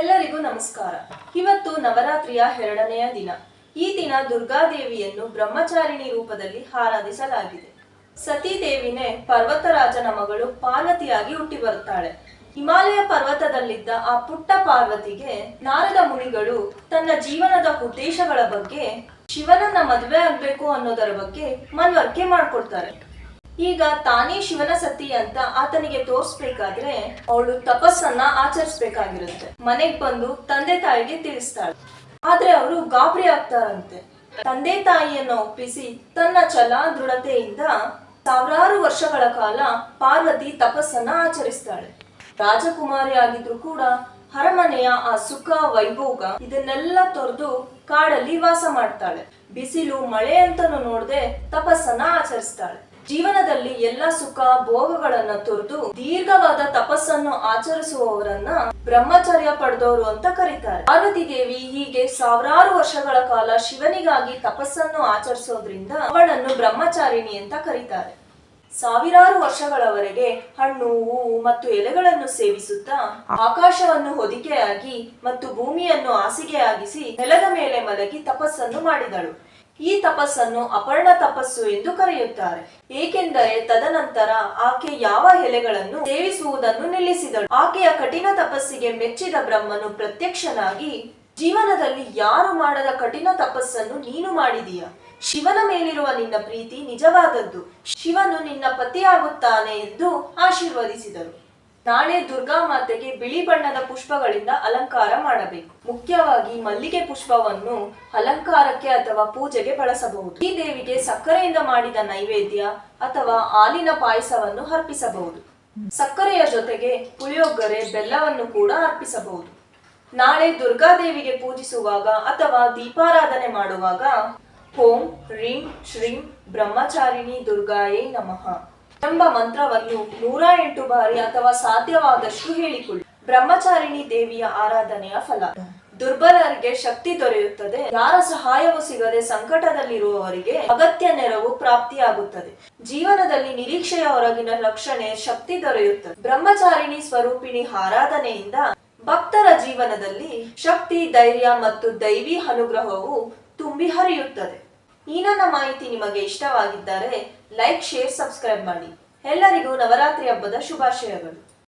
ಎಲ್ಲರಿಗೂ ನಮಸ್ಕಾರ. ಇವತ್ತು ನವರಾತ್ರಿಯ ಎರಡನೆಯ ದಿನ. ಈ ದಿನ ದುರ್ಗಾದೇವಿಯನ್ನು ಬ್ರಹ್ಮಚಾರಿಣಿ ರೂಪದಲ್ಲಿ ಆರಾಧಿಸಲಾಗಿದೆ. ಸತೀದೇವಿನೇ ಪರ್ವತರಾಜನ ಮಗಳು ಪಾರ್ವತಿಯಾಗಿ ಹುಟ್ಟಿ ಬರುತ್ತಾಳೆ. ಹಿಮಾಲಯ ಪರ್ವತದಲ್ಲಿದ್ದ ಆ ಪುಟ್ಟ ಪಾರ್ವತಿಗೆ ನಾರದ ಮುನಿಗಳು ತನ್ನ ಜೀವನದ ಉದ್ದೇಶಗಳ ಬಗ್ಗೆ ಶಿವನನ್ನ ಮದುವೆ ಆಗ್ಬೇಕು ಅನ್ನೋದರ ಬಗ್ಗೆ ಮನವರಿಕೆ ಮಾಡ್ಕೊಡ್ತಾರೆ. ಈಗ ತಾನೇ ಶಿವನ ಸತಿ ಅಂತ ಆತನಿಗೆ ತೋರ್ಸ್ಬೇಕಾದ್ರೆ ಅವಳು ತಪಸ್ಸನ್ನ ಆಚರಿಸ್ಬೇಕಾಗಿರುತ್ತೆ. ಮನೆಗ್ ಬಂದು ತಂದೆ ತಾಯಿಗೆ ತಿಳಿಸ್ತಾಳೆ. ಆದ್ರೆ ಅವರು ಗಾಬರಿ ಆಗ್ತಾರಂತೆ. ತಂದೆ ತಾಯಿಯನ್ನ ಒಪ್ಪಿಸಿ ತನ್ನ ಛಲ, ದೃಢತೆಯಿಂದ ಸಾವಿರಾರು ವರ್ಷಗಳ ಕಾಲ ಪಾರ್ವತಿ ತಪಸ್ಸನ್ನ ಆಚರಿಸ್ತಾಳೆ. ರಾಜಕುಮಾರಿ ಆಗಿದ್ರು ಕೂಡ ಅರಮನೆಯ ಆ ಸುಖ, ವೈಭೋಗ ಇದನ್ನೆಲ್ಲ ತೊರೆದು ಕಾಡಲ್ಲಿ ವಾಸ ಮಾಡ್ತಾಳೆ. ಬಿಸಿಲು, ಮಳೆ ಅಂತನೂ ನೋಡದೆ ತಪಸ್ಸನ್ನ ಆಚರಿಸ್ತಾಳೆ. ಜೀವನದಲ್ಲಿ ಎಲ್ಲ ಸುಖ ಭೋಗಗಳನ್ನ ತೊರೆದು ದೀರ್ಘವಾದ ತಪಸ್ಸನ್ನು ಆಚರಿಸುವವರನ್ನ ಬ್ರಹ್ಮಚರ್ಯ ಪಡೆದವರು ಅಂತ ಕರೀತಾರೆ. ಪಾರ್ವತಿ ದೇವಿ ಹೀಗೆ ಸಾವಿರಾರು ವರ್ಷಗಳ ಕಾಲ ಶಿವನಿಗಾಗಿ ತಪಸ್ಸನ್ನು ಆಚರಿಸೋದ್ರಿಂದ ಅವಳನ್ನು ಬ್ರಹ್ಮಚಾರಿಣಿ ಅಂತ ಕರೀತಾರೆ. ಸಾವಿರಾರು ವರ್ಷಗಳವರೆಗೆ ಹಣ್ಣು ಹೂವು ಮತ್ತು ಎಲೆಗಳನ್ನು ಸೇವಿಸುತ್ತಾ ಆಕಾಶವನ್ನು ಹೊದಿಕೆಯಾಗಿ ಮತ್ತು ಭೂಮಿಯನ್ನು ಹಾಸಿಗೆಯಾಗಿಸಿ ನೆಲದ ಮೇಲೆ ಮಲಗಿ ತಪಸ್ಸನ್ನು ಮಾಡಿದಳು. ಈ ತಪಸ್ಸನ್ನು ಅಪರ್ಣ ತಪಸ್ಸು ಎಂದು ಕರೆಯುತ್ತಾರೆ. ಏಕೆಂದರೆ ತದನಂತರ ಆಕೆ ಯಾವ ಎಲೆಗಳನ್ನು ಸೇವಿಸುವುದನ್ನು ನಿಲ್ಲಿಸಿದಳು. ಆಕೆಯ ಕಠಿಣ ತಪಸ್ಸಿಗೆ ಮೆಚ್ಚಿದ ಬ್ರಹ್ಮನು ಪ್ರತ್ಯಕ್ಷನಾಗಿ, ಜೀವನದಲ್ಲಿ ಯಾರು ಮಾಡದ ಕಠಿಣ ತಪಸ್ಸನ್ನು ನೀನು ಮಾಡಿದೀಯ? ಶಿವನ ಮೇಲಿರುವ ನಿನ್ನ ಪ್ರೀತಿ ನಿಜವಾದದ್ದು. ಶಿವನು ನಿನ್ನ ಪತಿಯಾಗುತ್ತಾನೆ ಎಂದು ಆಶೀರ್ವದಿಸಿದರು ನಾಳೆ ದುರ್ಗಾ ಮಾತೆಗೆ ಬಿಳಿ ಬಣ್ಣದ ಪುಷ್ಪಗಳಿಂದ ಅಲಂಕಾರ ಮಾಡಬೇಕು. ಮುಖ್ಯವಾಗಿ ಮಲ್ಲಿಗೆ ಪುಷ್ಪವನ್ನು ಅಲಂಕಾರಕ್ಕೆ ಅಥವಾ ಪೂಜೆಗೆ ಬಳಸಬಹುದು. ಈ ದೇವಿಗೆ ಸಕ್ಕರೆಯಿಂದ ಮಾಡಿದ ನೈವೇದ್ಯ ಅಥವಾ ಹಾಲಿನ ಪಾಯಸವನ್ನು ಅರ್ಪಿಸಬಹುದು. ಸಕ್ಕರೆಯ ಜೊತೆಗೆ ಪುಳಿಯೊಗ್ಗರೆ ಬೆಲ್ಲವನ್ನು ಕೂಡ ಅರ್ಪಿಸಬಹುದು. ನಾಳೆ ದುರ್ಗಾದೇವಿಗೆ ಪೂಜಿಸುವಾಗ ಅಥವಾ ದೀಪಾರಾಧನೆ ಮಾಡುವಾಗ ಓಂ ಹ್ರೀಂ ಶ್ರೀಂ, ಬ್ರಹ್ಮಚಾರಿಣಿ, ದುರ್ಗಾಯೇ ನಮಃ. ಎಂಬ ಮಂತ್ರವನ್ನು ನೂರ ಎಂಟು ಬಾರಿ ಅಥವಾ ಸಾಧ್ಯವಾದಷ್ಟು ಹೇಳಿಕೊಳ್ಳಿ. ಬ್ರಹ್ಮಚಾರಿಣಿ ದೇವಿಯ ಆರಾಧನೆಯ ಫಲ. ದುರ್ಬಲರಿಗೆ ಶಕ್ತಿ ದೊರೆಯುತ್ತದೆ. ಯಾರ ಸಹಾಯವೂ ಸಿಗದೆ ಸಂಕಟದಲ್ಲಿರುವವರಿಗೆ ಅಗತ್ಯ ನೆರವು ಪ್ರಾಪ್ತಿಯಾಗುತ್ತದೆ. ಜೀವನದಲ್ಲಿ ನಿರೀಕ್ಷೆಯ ಹೊರಗಿನ ರಕ್ಷಣೆ ಶಕ್ತಿ ದೊರೆಯುತ್ತದೆ. ಬ್ರಹ್ಮಚಾರಿಣಿ ಸ್ವರೂಪಿಣಿ ಆರಾಧನೆಯಿಂದ ಭಕ್ತರ ಜೀವನದಲ್ಲಿ ಶಕ್ತಿ, ಧೈರ್ಯ ಮತ್ತು ದೈವಿ ಅನುಗ್ರಹವು ತುಂಬಿ ಹರಿಯುತ್ತದೆ. ಈ ನನ್ನ ಮಾಹಿತಿ ನಿಮಗೆ ಇಷ್ಟವಾಗಿದ್ದರೆ ಲೈಕ್ ಶೇರ್ ಸಬ್ಸ್ಕ್ರೈಬ್ ಮಾಡಿ. ಎಲ್ಲರಿಗೂ ನವರಾತ್ರಿ ಹಬ್ಬದ ಶುಭಾಶಯಗಳು.